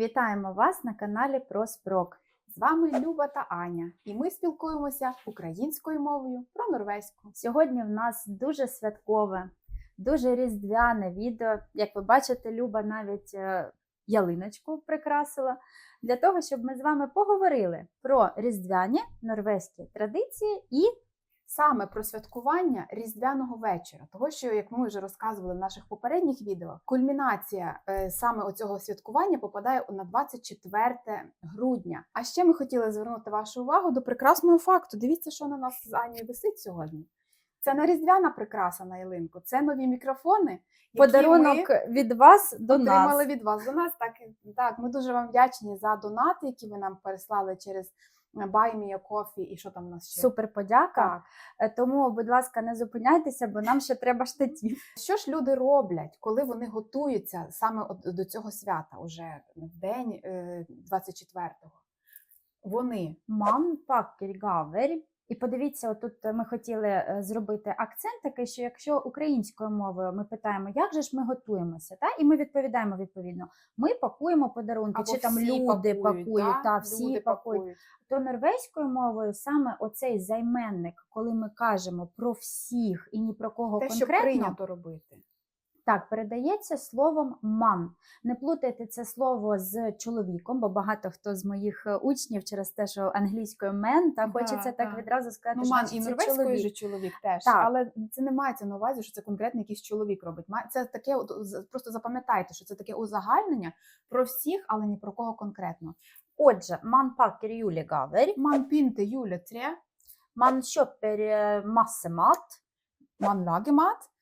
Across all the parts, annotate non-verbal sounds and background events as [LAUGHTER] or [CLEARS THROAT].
Вітаємо вас на каналі про Спрок. З вами Люба та Аня, і ми спілкуємося українською мовою про норвезьку. Сьогодні в нас дуже святкове, дуже різдвяне відео. Як ви бачите, Люба навіть е, ялиночку прикрасила для того, щоб ми з вами поговорили про різдвяні норвезькі традиції і Саме про святкування різдвяного вечора, того що, як ми вже розказували в наших попередніх відео, кульмінація е, саме оцього святкування попадає на 24 грудня. А ще ми хотіли звернути вашу увагу до прекрасного факту. Дивіться, що на нас з Анією висить сьогодні. Це не різдвяна прикраса на ялинку, це нові мікрофони. які подарунок ми від вас до отримали нас. від вас до нас. Так, так, ми дуже вам вдячні за донати, які ви нам переслали через Buy Me a Coffee і що там у нас ще. Супер подяка. Так. Е, Тому, будь ласка, не зупиняйтеся, бо нам ще треба штатів. Що ж люди роблять, коли вони готуються саме до цього свята, уже в день е, 24-го? Вони Мам, пак гавер. І подивіться, отут ми хотіли е, зробити акцент такий, що якщо українською мовою ми питаємо, як же ж ми готуємося, та? і ми відповідаємо відповідно, ми пакуємо подарунки, або чи там всі люди пакують, пакують, да? та, всі люди пакують. пакують. То норвезькою мовою саме оцей займенник, коли ми кажемо про всіх і ні про кого Те, що конкретно, прийнято робити. Так, передається словом ман. Не плутайте це слово з чоловіком, бо багато хто з моїх е, учнів через те, що англійською мен, та Да, хочеться так да. відразу сказати, Ну, що ман і норвезькою же чоловік теж, Так. але це не мається на увазі, що це конкретно якийсь чоловік робить. Це таке, просто запам'ятайте, що це таке узагальнення про всіх, але ні про кого конкретно. Отже, man pakker julegaver, Ман пінте Юля тре, man kjøper eh, masse mat. ман лагемат, Мгм.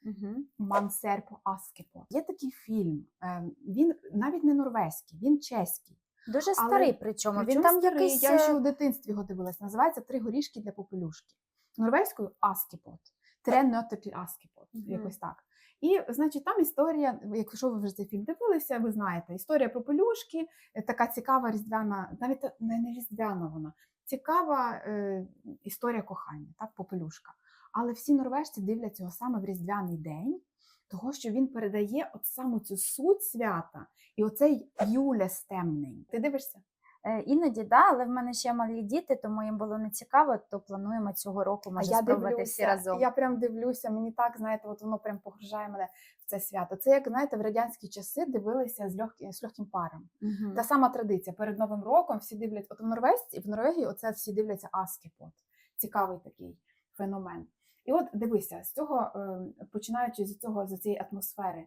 Ман Серпо Аскепо. Є такий фільм. е, Він навіть не норвезький, він чеський. Дуже Але старий, причому він там старий, якийсь. я ще е, у дитинстві його дивилась. Називається Три горішки для попелюшки. Норвезькою Аскепот. Три нотеклі Аскепот. Мгм. Якось так. І, значить, там історія, якщо ви вже цей фільм дивилися, ви знаєте, історія про пелюшки, е, така цікава різдвяна, навіть не, не різдвяна вона, цікава е, історія кохання, так, попелюшка. Але всі норвежці дивляться його саме в різдвяний день, того, що він передає от саму цю суть свята і оцей юлестемний. Ти дивишся? е, Іноді, да, але в мене ще малі діти, тому їм було не цікаво, то плануємо цього року може спробувати всі разом. Я прям дивлюся, мені так, знаєте, от воно прям погружає мене в це свято. Це як знаєте, в радянські часи дивилися з легким, з легким паром. Мгм. Та сама традиція. Перед Новим роком всі дивляться, от в Норвезці, в Норвегії оце всі дивляться Аскепот. Цікавий такий феномен. І от дивися, з цього, е, починаючи з цього з цієї атмосфери.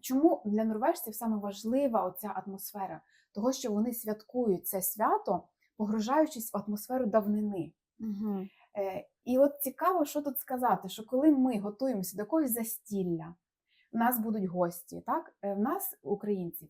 Чому для норвежців саме важлива оця атмосфера? Того, що вони святкують це свято, погружаючись в атмосферу давнини. Е, І от цікаво, що тут сказати, що коли ми готуємося до якогось застілля, в нас будуть гості, так? Е, В нас, українців,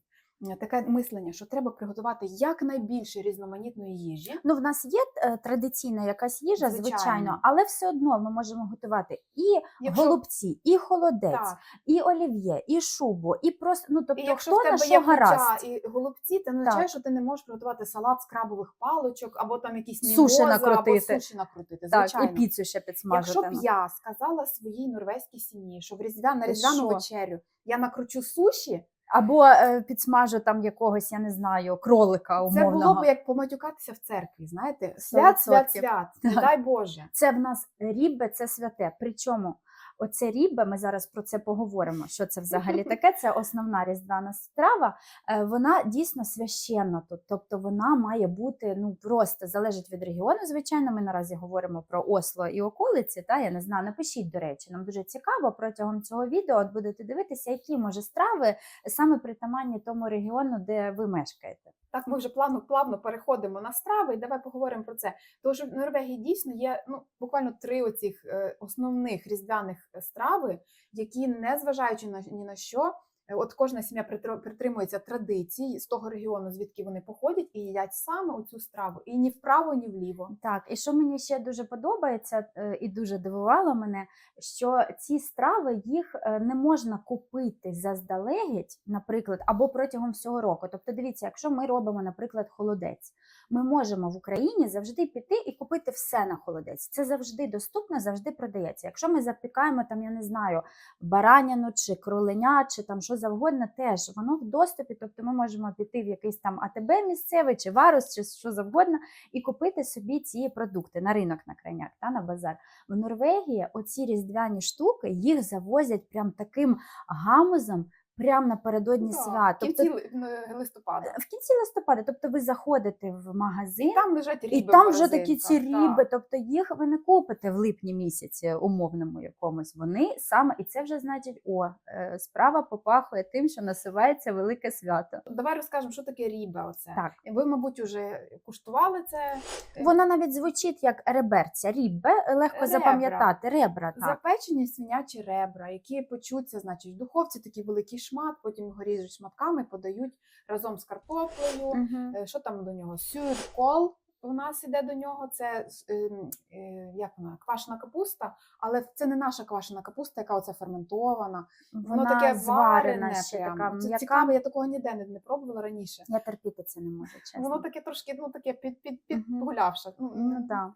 таке мислення, що треба приготувати якнайбільше різноманітної їжі. Ну, в нас є е, традиційна якась їжа, звичайно. Звичайно. але все одно ми можемо готувати і Якщо, голубці, і холодець, так, і олів'є, і шубу, і просто ну тобто і якщо хто в тебе на що є куття гаразд. і голубці, це не означає, що ти не можеш приготувати салат з крабових паличок, або там якісь Суші мімоза, або накрутити. суші накрутити. Так, Звичайно. і піцу ще підсмажити. Якщо б я сказала своїй норвезькій сім'ї, що в різдвя на Ти різдвяну що? вечерю я накручу суші, Або е, підсмажу там якогось, я не знаю, кролика Це було б як поматюкатися в церкві, знаєте? Свят, свят, 100%. свят, не дай Боже. Це в нас рібе, це святе. Причому оце рібе, ми зараз про це поговоримо. Що це взагалі таке? Це основна різдвяна страва. Е, Вона дійсно священна тут. Тобто вона має бути ну просто залежить від регіону. Звичайно, ми наразі говоримо про Осло і околиці. Та я не знаю. Напишіть, до речі, нам дуже цікаво протягом цього відео. От будете дивитися, які може страви саме притаманні тому регіону, де ви мешкаєте. Так ми вже плавно плавно переходимо на страви, і давай поговоримо про це. Тому що в Норвегії дійсно є ну буквально три оцих е, основних різдвяних е, страви, які, не зважаючи на ні на що, от кожна сім'я притримується традицій з того регіону, звідки вони походять, і їдять саме оцю страву. І ні вправо, ні вліво. Так, і що мені ще дуже подобається е, і дуже дивувало мене, що ці страви їх е, не можна купити заздалегідь, наприклад, або протягом всього року. Тобто, дивіться, якщо ми робимо, наприклад, холодець, ми можемо в Україні завжди піти і купити все на холодець. Це завжди доступно, завжди продається. Якщо ми запікаємо там, я не знаю, бараняну чи кроленя, чи там що завгодно, теж воно в доступі. Тобто ми можемо піти в якийсь там АТБ місцевий чи варус, чи що завгодно, і купити собі ці продукти на ринок на крайняк, та на базар. В Норвегії оці різдвяні штуки їх завозять прям таким гамузом. Прямо напередодні Да, свят. в кінці Тобто, ли- м, листопада. в кінці листопада, тобто ви заходите в магазин, І там лежать ріби. і там вже такі ці ріби, так. тобто їх ви не купите в липні місяці умовному якомусь. Вони саме, і це вже значить, о, е, справа попахує тим, що насувається велике свято. Давай розкажемо, що таке ріба. Оце. Так. Ви, мабуть, вже куштували це. Вона навіть звучить як реберця, рібе, легко Ребра. запам'ятати, ребра. Так. Запечені свинячі ребра, які печуться, значить, в духовці такий великий шмат, потім його ріжуть шматками, подають разом з картоплею. Мгм. Е, Що там до нього? Сюркол у нас іде до нього. Це ем, е, як вона квашена капуста, але це не наша квашена капуста, яка оце ферментована. Воно Вона таке варене. ще прямо. така Це цікаво, я такого ніде не, не пробувала раніше. Я терпіти це не можу, чесно. Воно таке трошки, ну таке під, під, Мгм. підгулявше. Ну, Ну, м, да.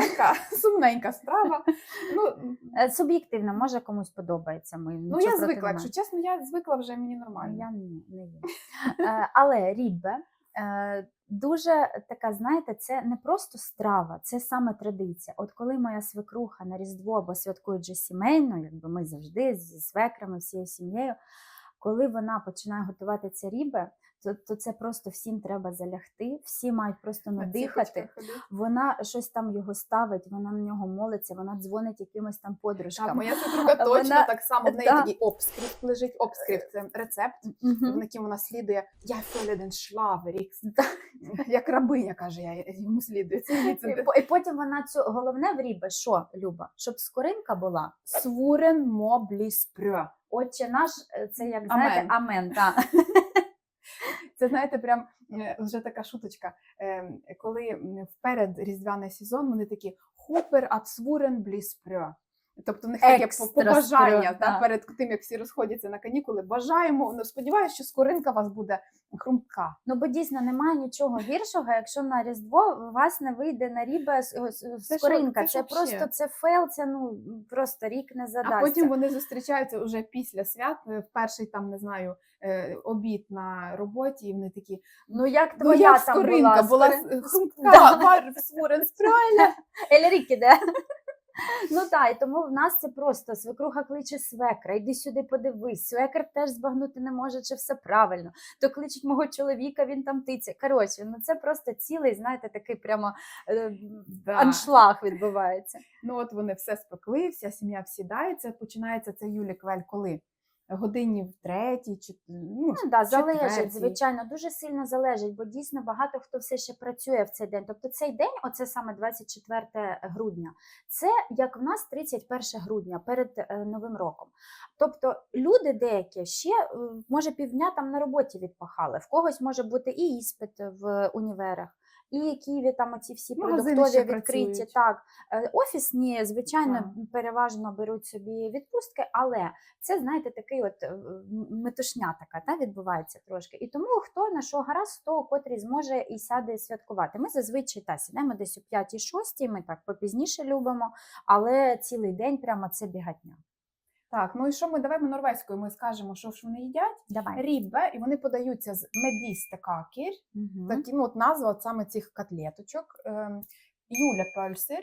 Така [LAUGHS] сумненька страва. Ну, Е, Суб'єктивно, може комусь подобається. Ми ну я звикла, якщо чесно, я звикла вже мені нормально. Я ні, не їм. Е, Але рібе е, дуже така, знаєте, це не просто страва, це саме традиція. От коли моя свекруха на Різдво або святкують вже сімейно, якби ми завжди зі свекрами, всією сім'єю, коли вона починає готувати це рібе, то, то це просто всім треба залягти, всі мають просто надихати. Вона щось там його ставить, вона на нього молиться, вона дзвонить якимось там Так, подружкам. моя свекруха [LAUGHS] точно Вона- так само. В неї да. такий обскрипт лежить. Обскрипт це рецепт, Мгм. в яким вона слідує. Я феледен шлаверік. [LAUGHS] Як рабиня, каже, я йому слідую. І, потім вона цю головне в рібе, що Люба, щоб скоринка була. Свурен моблі спрё. Отче наш, е, це як знаєте, амен. Так. [LAUGHS] Це знаєте, прям е, вже така шуточка. Е, Коли вперед різдвяний сезон, вони такі хупер ацвурен свурен блі спрё. Тобто в них таке побажання та, перед тим, як всі розходяться на канікули. Бажаємо. Ну, сподіваюся, що скоринка у вас буде хрумка. Ну бо дійсно немає нічого гіршого, якщо на Різдво у вас не вийде на рібе с- с- Це це Це, просто це фейл, це ну просто рік не задасться. А потім вони зустрічаються вже після свят, е, перший там не знаю е, обід на роботі, і вони такі. Ну як Ну, твоя як там скоринка була, була Скорин- хрумка, [LAUGHS] Да. вар- свурен спрайля. [LAUGHS] Ну так, і тому в нас це просто свекруха кличе свекра, йди сюди подивись. Свекр теж збагнути не може, чи все правильно. То кличуть мого чоловіка, він там тиця. Коротше, ну це просто цілий, знаєте, такий прямо е, Да. аншлаг відбувається. Ну от вони все спекли, вся сім'я всідається. Починається це Юлі Квель коли? Годині в третій, чи ну, Ну, да, залежить, звичайно, дуже сильно залежить, бо дійсно багато хто все ще працює в цей день. Тобто цей день, оце саме 24 грудня, це як в нас 31 грудня перед е, Новим роком. Тобто люди деякі ще е, може півдня там на роботі відпахали. В когось може бути і іспит в універах. І Києві там оці всі Магазини продуктові ще відкриті. працюють. Так, Е, офісні, звичайно, Так. переважно беруть собі відпустки, але це, знаєте, такий от е, м- метушня така та, відбувається трошки. І тому хто на що гаразд, хто котрий зможе і сяде святкувати. Ми зазвичай та сідемо десь о 5-6, ми так попізніше любимо, але цілий день прямо це бігатня. Так, ну і що ми давай ми норвезькою ми скажемо, що ж вони їдять? Давай. Рібе, і вони подаються з медістекакір. угу. Такі ну, от назва от саме цих котлеточок. Ем, Юля пельсир.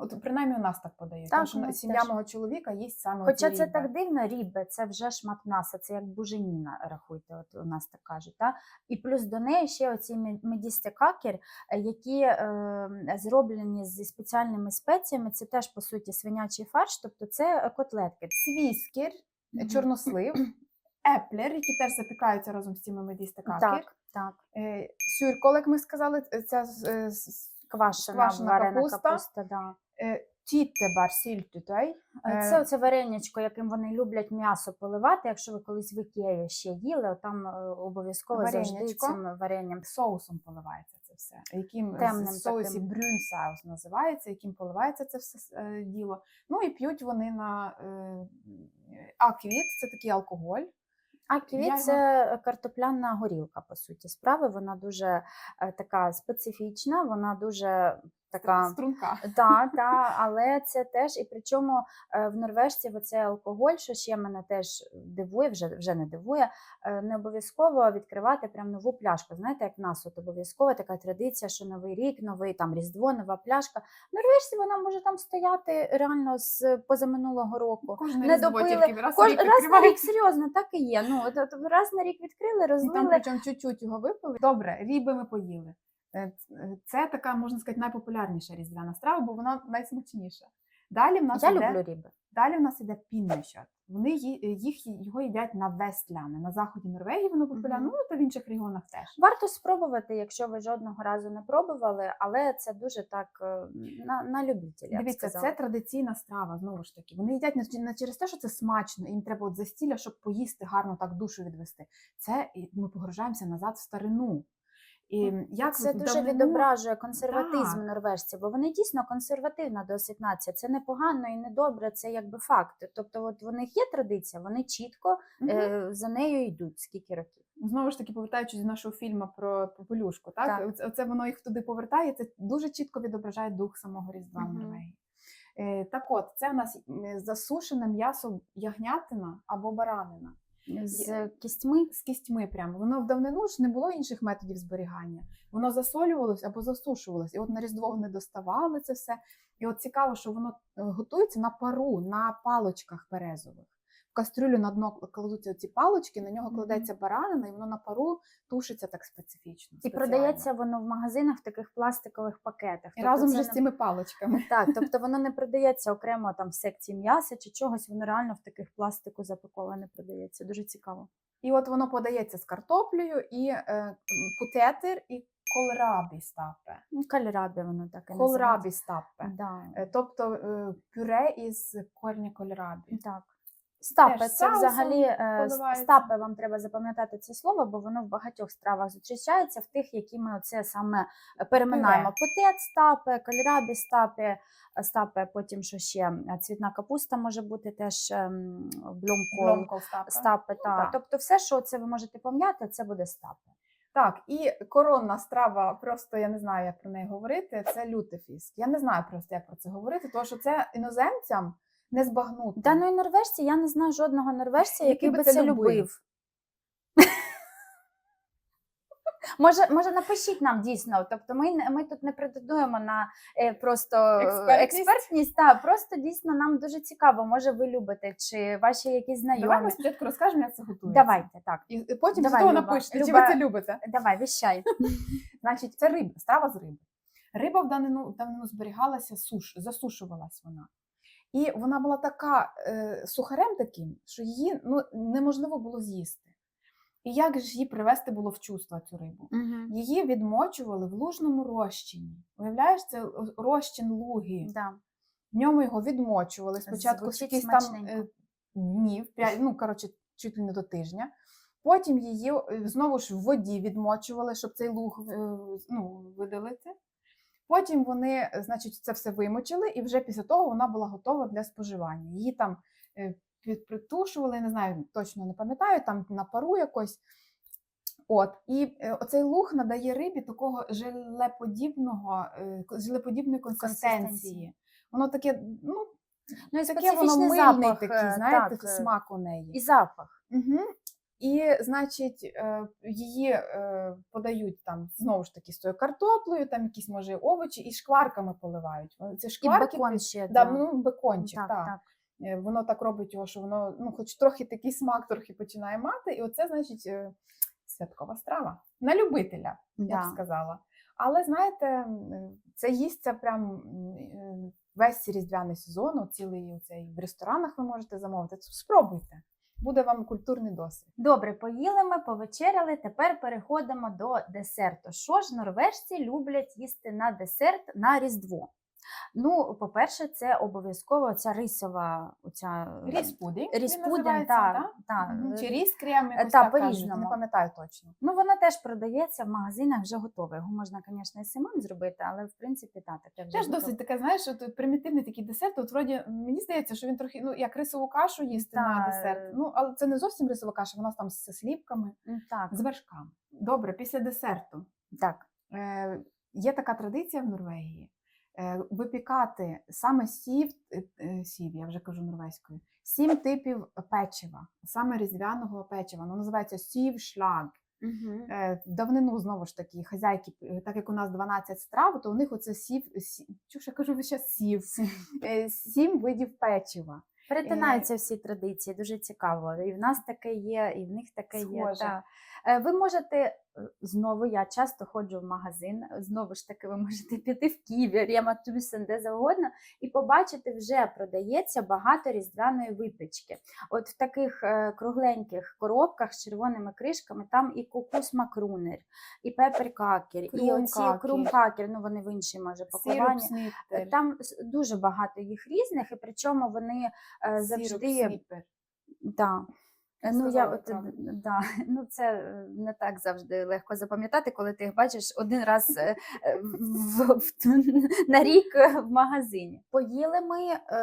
От принаймні у нас так подають. Так, тому що сім'я мого чоловіка їсть саме Хоча це так дивно, рібе, це вже шмат м'яса, це як буженіна, рахуйте, от у нас так кажуть. Та? І плюс до неї ще оці ме- медістекакер, е, які е, зроблені зі спеціальними спеціями, це теж по суті свинячий фарш, тобто це котлетки. Свіскір, Мгм. чорнослив, [CLEARS THROAT] еплер, які теж запікаються разом з цими медістекакір. Так, так. Е, Сюркол, як ми сказали, е, з- Квашена, Квашена варена капуста. капуста. да. е, тіттебар сільтютай. Е, Е, Це оце варенячко, яким вони люблять м'ясо поливати. Якщо ви колись в Ікеї ще їли, там обов'язково завжди цим варенням. соусом поливається це все. Яким Темним соусі таким. брюнсаус називається, яким поливається це все діло. Ну і п'ють вони на аквіт, це такий алкоголь. А ківі його- це картопляна горілка, по суті, справи. Вона дуже е, така специфічна, вона дуже така. Струнка. Так, та, але це теж, і причому е, в норвежців оцей алкоголь, що ще мене теж дивує, вже, вже не дивує, е, не обов'язково відкривати прям нову пляшку. Знаєте, як в нас от обов'язково така традиція, що новий рік, новий там Різдво, нова пляшка. В Норвежці вона може там стояти реально з позаминулого року. Кожне Не різдво допили. тільки раз, Кож, рік раз на рік серйозно, так і є. Ну, от, от раз на рік відкрили, Ну, там причому чуть-чуть його випили. Добре, ріби ми поїли. Е, е, Це така, можна сказати, найпопулярніша різдвяна страва, бо вона найсмачніша. Далі в нас Я іде, люблю риби. далі в нас іде піннещат. Вони ї- е, їх його їдять на Вестляни. На заході Норвегії воно популярне, Мгм. ну та в інших регіонах теж. Варто спробувати, якщо ви жодного разу не пробували, але це дуже так е, на, на любителя. я б Дивіться, сказала. це традиційна страва, знову ж таки. Вони їдять не ч- не через те, що це смачно, їм треба от застілля, щоб поїсти, гарно так душу відвести. Це і ми погружаємося назад в старину. І як це дуже відображує консерватизм Так. норвежців, бо вони дійсно консервативна досить нація. Це не погано і не добре, це якби факт. Тобто, от в них є традиція, вони чітко Мгм. е, за нею йдуть. Скільки років? Знову ж таки, повертаючись до нашого фільму про попелюшку, так? Так. Оце, воно їх туди повертає, це дуже чітко відображає дух самого Різдва Мгм. Норвегії. Е, так от, це в нас засушене м'ясо ягнятина або баранина. З кістьми. з кістьми прямо. Воно в давнину ж не було інших методів зберігання. Воно засолювалось або засушувалось. І от на Різдво вони доставали це все. І от цікаво, що воно е, готується на пару, на палочках березових. Кастрюлю на дно кладуться ці палочки, на нього кладеться баранина, і воно на пару тушиться так специфічно. І спеціально. продається воно в магазинах в таких пластикових пакетах. І Тобто разом вже не- з цими палочками. Так, [LAUGHS] тобто воно не продається окремо там в секції м'яса чи чогось, воно реально в таких пластику запаковане продається. Дуже цікаво. І от воно подається з картоплею і е, путетер і колрабі стапе. Ну, Кальрабі воно так і Колрабі стапе. Да. Е, Тобто е, пюре із корня кольрабі. Так. Стапе, це взагалі е, с- поливається. стапе, вам треба запам'ятати це слово, бо воно в багатьох стравах зустрічається в тих, які ми оце саме переминаємо. Потет стапе, кальрабі стапе, е, стапе, потім що ще цвітна капуста може бути теж ем, Бломкол стапе. стапе. Ну, та. так. Тобто все, що це ви можете пам'ятати, це буде стапе. Так, і коронна страва, просто я не знаю, як про неї говорити. Це лютефіст. Я не знаю просто, як про це говорити, тому що це іноземцям не збагнути. Та ну і норвежці, я не знаю жодного норвежця, Який який би це любив. любив. [LAUGHS] Може, може, напишіть нам дійсно. Тобто, ми, ми тут не претендуємо на е, просто е, Експертність. експертність, та просто дійсно нам дуже цікаво. Може, ви любите, чи ваші якісь Давай ми спочатку розкажемо, як це готується. Давайте, так. І і потім Давай, того Люба. напишете, чи ви це любите. Давай, віщай. [LAUGHS] Значить, це риба, страва з риби. Риба в давнину зберігалася, суш, засушувалась вона. І вона була така е, сухарем таким, що її ну, неможливо було з'їсти. І як ж її привести було в чувство, цю рибу? Її відмочували в лужному розчині. Уявляєш, це розчин луги. Да. В ньому його відмочували спочатку Звучить якісь там е, днів, п'ять, ну коротше, чуть ли не до тижня. Потім її е, знову ж в воді відмочували, щоб цей луг е, ну, видалити. Потім вони, е, значить, це все вимочили, і вже після того вона була готова для споживання. Її там е, під- притушували, не знаю, точно не пам'ятаю, там на пару якось. От, і е, оцей луг надає рибі такого желеподібного, желеподібної консистенції. Консистенції. Воно таке, ну, Ну і таке воно мильний запах, такий, знаєте, так, смак у неї. І запах. Угу. І, значить, е, її е, подають там знову ж таки з тою картоплею, там якісь може овочі, і шкварками поливають. Це І шкварки бекон під- ще. да, да. ну, бекончик, так, так. так. Е, Воно так робить його, що воно, ну, хоч трохи такий смак трохи починає мати, і оце, значить, святкова страва. На любителя, я б сказала. Але знаєте, це їсться прям весь різдвяний сезон, цілий цей в ресторанах ви можете замовити. Спробуйте. Буде вам культурний досвід. Добре, поїли ми, повечеряли. Тепер переходимо до десерту. Що ж норвежці люблять їсти на десерт на Різдво? Ну, по-перше, це обов'язково ця рисова, оця Ріс пудінг. ріс він та, та, е, Чи ріс крем, якось та, так кажуть, по-різному. не пам'ятаю точно. Ну, вона теж продається в магазинах вже готова. Його можна, звісно, і самим зробити, але в принципі, так, таке вже Теж готове. досить таке, знаєш, от примітивний такий десерт. От вроді мені здається, що він трохи ну як рисову кашу їсти на Та, десерт. е. Ну але це не зовсім рисова каша, вона там з слівками, М, Так, з вершками. Добре, після десерту так. е, є така традиція в Норвегії. Е, випікати саме сів, е, е, сів, я вже кажу норвезькою, сім типів печива, саме різдвяного печива. Воно називається сівшлаг. Е, В давнину знову ж таки хазяйки, так як у нас 12 страв, то у них оце сів, сі, чого я кажу час сів, сім видів печива. Перетинаються всі традиції, дуже цікаво. І в нас таке є, і в них таке є. Та. Е, Ви можете е, знову, я часто ходжу в магазин, знову ж таки, ви можете [LAUGHS] піти в Ківі, Рема Тюсен, де завгодно, і побачити, вже продається багато різдвяної випічки. От в таких е, кругленьких коробках з червоними кришками там і кукус макрунер, і пеперкакер, і оці Крумкакер. ну вони в іншій може пакуванні. Е, Там дуже багато їх різних, і причому вони е, завжди. Да. Ну, я, от, да, [LAUGHS] ну, це е, не так завжди легко запам'ятати, коли ти їх бачиш один раз е, е, в, в, [LAUGHS] на рік в магазині. Поїли ми,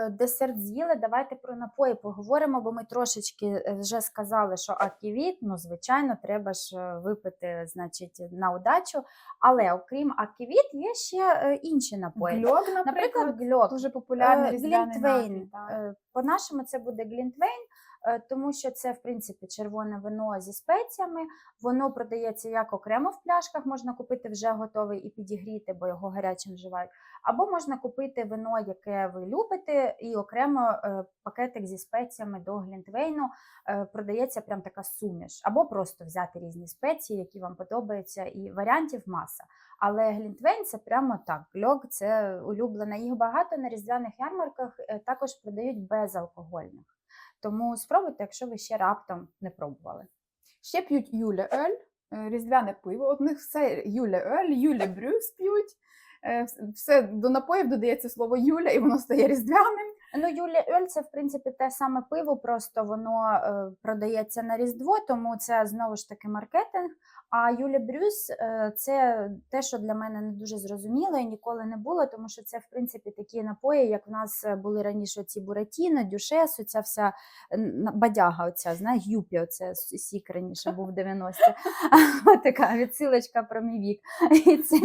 десерт з'їли. Давайте про напої поговоримо, бо ми трошечки вже сказали, що аківіт, ну, звичайно, треба ж випити значить, на удачу. Але окрім аківіт, є ще інші напої. Гльок, Наприклад, наприклад, гльок. дуже популярний. Глінтвейн. Е, По-нашому це буде глінтвейн, тому що це, в принципі, червоне вино зі спеціями. Воно продається як окремо в пляшках, можна купити вже готовий і підігріти, бо його гарячим вживають. Або можна купити вино, яке ви любите, і окремо е, пакетик зі спеціями до глінтвейну е, продається прям така суміш. Або просто взяти різні спеції, які вам подобаються, і варіантів маса. Але глінтвейн це прямо так. Гльок це улюблена. Їх багато на різдвяних ярмарках е, також продають безалкогольних. Тому спробуйте, якщо ви ще раптом не пробували. Ще п'ють Юле Ель, е, різдвяне пиво. От них все Юле Ель, Юле Брюс п'ють. Е, Все до напоїв додається слово Юля, і воно стає різдвяним. Ну, Юлія Ель це в принципі те саме пиво, просто воно е, продається на Різдво, тому це знову ж таки маркетинг. А Юлія Брюс е, це те, що для мене не дуже зрозуміло і ніколи не було, тому що це в принципі такі напої, як в нас були раніше ці буратіно, дюшес, оця вся бадяга, оця, знаєш, юпі, оце сік раніше був в 90-ті. [LAUGHS] Така відсилочка про мій вік. І це,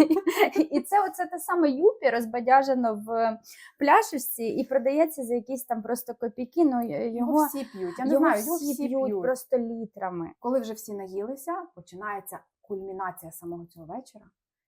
і це оце те саме юпі розбадяжено в пляшечці і продається за якісь там просто копійки. Ну Його його, всі п'ють. Я не його знаю, його всі всі п'ють п'ють. просто літрами. Коли вже всі наїлися, починається кульмінація самого цього вечора.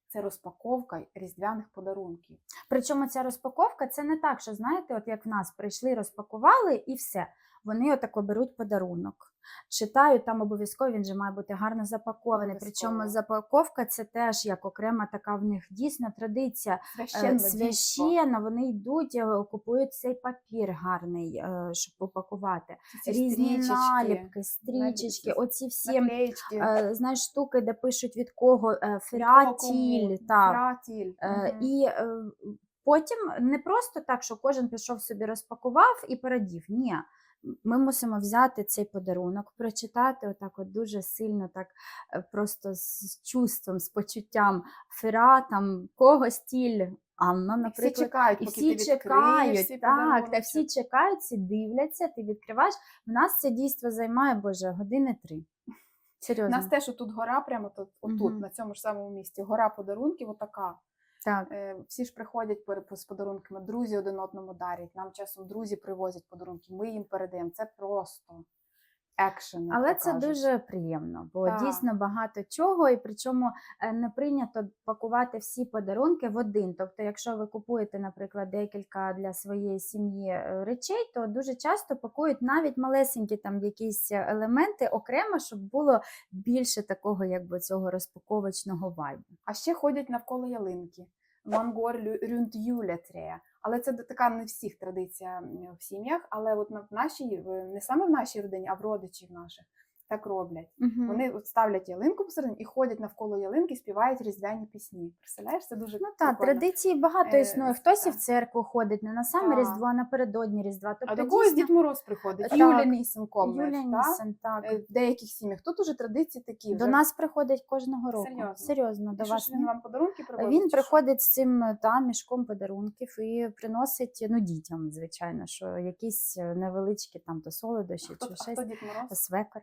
Це розпаковка різдвяних подарунків. Причому ця розпаковка це не так, що знаєте, от як в нас прийшли, розпакували і все. Вони отако беруть подарунок. Читають там обов'язково, він же має бути гарно запакований. Причому запаковка це теж як окрема така в них дійсно традиція. Е, Священно. Священно, вони йдуть, е, купують цей папір гарний, е, щоб упакувати. Ці Різні стрічечки, наліпки, стрічечки, навіть оці всі наклеєчки, е, знаєш, штуки, де пишуть від кого Мгм. І потім не просто так, що кожен пішов собі розпакував і порадів. Ні. Ми мусимо взяти цей подарунок, прочитати отак, от дуже сильно, так е, просто з чувством, з почуттям фера, там кого стіль. Анна, І всі наприклад, чекають, і всі ти чекають, так, та всі чекають, всі дивляться, ти відкриваєш. В нас це дійство займає, боже, години три. У нас теж отут гора, прямо тут, отут, Мгм. на цьому ж самому місці, гора подарунків, отака. Так. Е, Всі ж приходять з подарунками, друзі один одному дарять. Нам часом друзі привозять подарунки, ми їм передаємо. Це просто екшен. Але це кажуть. дуже приємно, бо Так. дійсно багато чого, і причому е, не прийнято пакувати всі подарунки в один. Тобто, якщо ви купуєте, наприклад, декілька для своєї сім'ї е, речей, то дуже часто пакують навіть малесенькі там якісь елементи окремо, щоб було більше такого, якби цього розпаковочного вайбу. А ще ходять навколо ялинки. Мангор рюнд юлетрея. Але це така не всіх традиція в сім'ях, але от в нашій, не саме в нашій родині, а в родичів наших так роблять. Вони от ставлять ялинку посередині і ходять навколо ялинки, співають різдвяні пісні. Представляєш, це дуже Ну так, прикольно. традицій багато Е, існує. Хтось і в церкву ходить не на саме Так. Різдво, а напередодні Різдва. А Тобто, до когось дійсно, Дід Мороз приходить. Так. Нісен комлеш, так? Е, В деяких сім'ях тут уже традиції такі. До вже. нас приходить кожного року. Серйозно? Серйозно, до вас. він вам подарунки привозить? Він приходить з цим е, та, мішком подарунків і приносить ну, дітям, звичайно, що якісь невеличкі там то солодощі Хто, чи а щось. хто Дід Мороз? Свекор.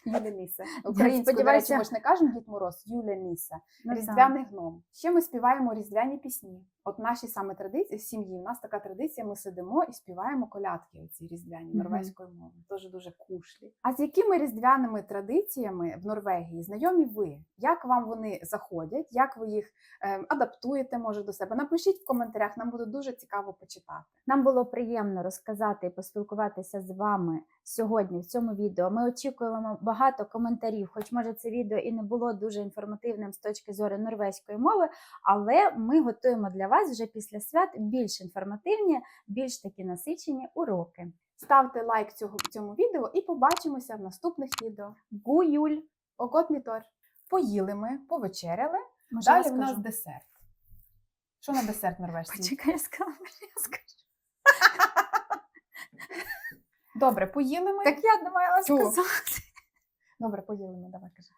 До сподіваюся- ми ж не кажемо Дід Мороз, Юленіса. Ну, так. Різдвяний гном. Ще ми співаємо різдвяні пісні. От наші саме традиції в сім'ї. У нас така традиція: ми сидимо і співаємо колядки. Оці різдвяні Мгм. норвезькою мовою. Дуже дуже кушлі. А з якими різдвяними традиціями в Норвегії знайомі ви? Як вам вони заходять? Як ви їх е, адаптуєте? Може до себе? Напишіть в коментарях. Нам буде дуже цікаво почитати. Нам було приємно розказати і поспілкуватися з вами сьогодні в цьому відео. Ми очікуємо багато коментарів, хоч може це відео і не було дуже інформативним з точки зору норвезької мови, але ми готуємо для вас вже після свят більш інформативні, більш такі насичені уроки. Ставте лайк цього цьому відео і побачимося в наступних відео. Гуюль! Оготмітор. Поїли ми, повечеряли. Може, Далі в нас десерт. Що на десерт норвежці? Почекай, [LAUGHS] я скажу. Добре, поїли ми. Так я не мала сказати. Добре, поділимо, давай кажи.